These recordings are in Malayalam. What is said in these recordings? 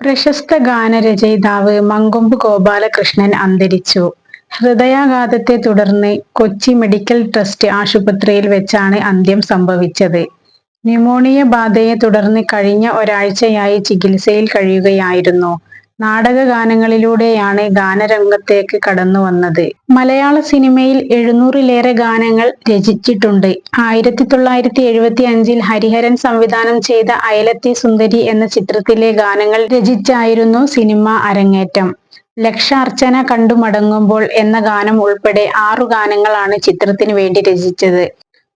പ്രശസ്ത ഗാനരചയിതാവ് മങ്കൊമ്പ് ഗോപാലകൃഷ്ണൻ അന്തരിച്ചു. ഹൃദയാഘാതത്തെ തുടർന്ന് കൊച്ചി മെഡിക്കൽ ട്രസ്റ്റ് ആശുപത്രിയിൽ വെച്ചാണ് അന്ത്യം സംഭവിച്ചത്. ന്യൂമോണിയ ബാധയെ തുടർന്ന് കഴിഞ്ഞ ഒരാഴ്ചയായി ചികിത്സയിൽ കഴിയുകയായിരുന്നു. നാടകഗാനങ്ങളിലൂടെയാണ് ഗാനരംഗത്തേക്ക് കടന്നു വന്നത് മലയാള സിനിമയിൽ എഴുന്നൂറിലേറെ ഗാനങ്ങൾ രചിച്ചിട്ടുണ്ട്. ആയിരത്തി തൊള്ളായിരത്തി എഴുപത്തി അഞ്ചിൽ ഹരിഹരൻ സംവിധാനം ചെയ്ത അയലത്തി സുന്ദരി എന്ന ചിത്രത്തിലെ ഗാനങ്ങൾ രചിച്ചായിരുന്നു സിനിമ അരങ്ങേറ്റം. ലക്ഷാർച്ചന കണ്ടു മടങ്ങുമ്പോൾ എന്ന ഗാനം ഉൾപ്പെടെ ആറു ഗാനങ്ങളാണ് ചിത്രത്തിന് വേണ്ടി രചിച്ചത്.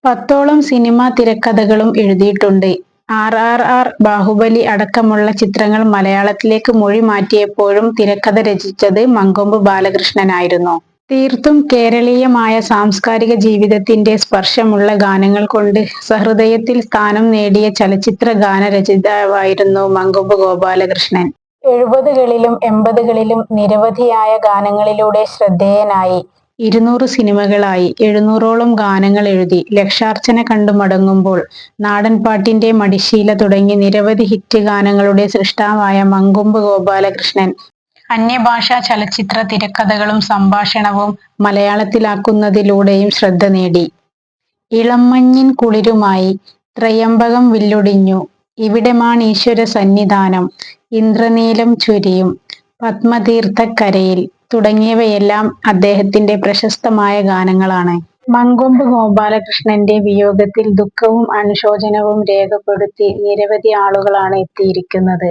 പത്തോളം സിനിമാ തിരക്കഥകളും എഴുതിയിട്ടുണ്ട്. ആർ. ആർ. ആർ, ബാഹുബലി അടക്കമുള്ള ചിത്രങ്ങൾ മലയാളത്തിലേക്ക് മൊഴി മാറ്റിയപ്പോഴും തിരക്കഥ രചിച്ചത് മങ്കൊമ്പ് ബാലകൃഷ്ണനായിരുന്നു. തീർത്തും കേരളീയമായ സാംസ്കാരിക ജീവിതത്തിന്റെ സ്പർശമുള്ള ഗാനങ്ങൾ കൊണ്ട് സഹൃദയത്തിൽ സ്ഥാനം നേടിയ ചലച്ചിത്ര ഗാനരചിതാവായിരുന്നു മങ്കൊമ്പ് ഗോപാലകൃഷ്ണൻ. എഴുപതുകളിലും എൺപതുകളിലും നിരവധിയായ ഗാനങ്ങളിലൂടെ ശ്രദ്ധേയനായി. ഇരുന്നൂറ് സിനിമകളായി. എഴുന്നൂറോളം ഗാനങ്ങൾ എഴുതി. ലക്ഷാർച്ചന കണ്ടു മടങ്ങുമ്പോൾ, നാടൻപാട്ടിന്റെ മടിശീല തുടങ്ങി നിരവധി ഹിറ്റ് ഗാനങ്ങളുടെ സൃഷ്ടാവായ മങ്കൊമ്പ് ഗോപാലകൃഷ്ണൻ അന്യഭാഷാ ചലച്ചിത്ര തിരക്കഥകളും സംഭാഷണവും മലയാളത്തിലാക്കുന്നതിലൂടെയും ശ്രദ്ധ നേടി. ഇളമഞ്ഞിൻ കുളിരുമായി, ത്രയംബകം വില്ലൊടിഞ്ഞു, ഇവിടമാണീശ്വര സന്നിധാനം, ഇന്ദ്രനീലം ചൊരിയും, പദ്മതീർത്ഥക്കരയിൽ തുടങ്ങിയവയെല്ലാം അദ്ദേഹത്തിന്റെ പ്രശസ്തമായ ഗാനങ്ങളാണ്. മങ്കൊമ്പ് ഗോപാലകൃഷ്ണന്റെ വിയോഗത്തിൽ ദുഃഖവും അനുശോചനവും രേഖപ്പെടുത്തി നിരവധി ആളുകളാണ് എത്തിയിരിക്കുന്നത്.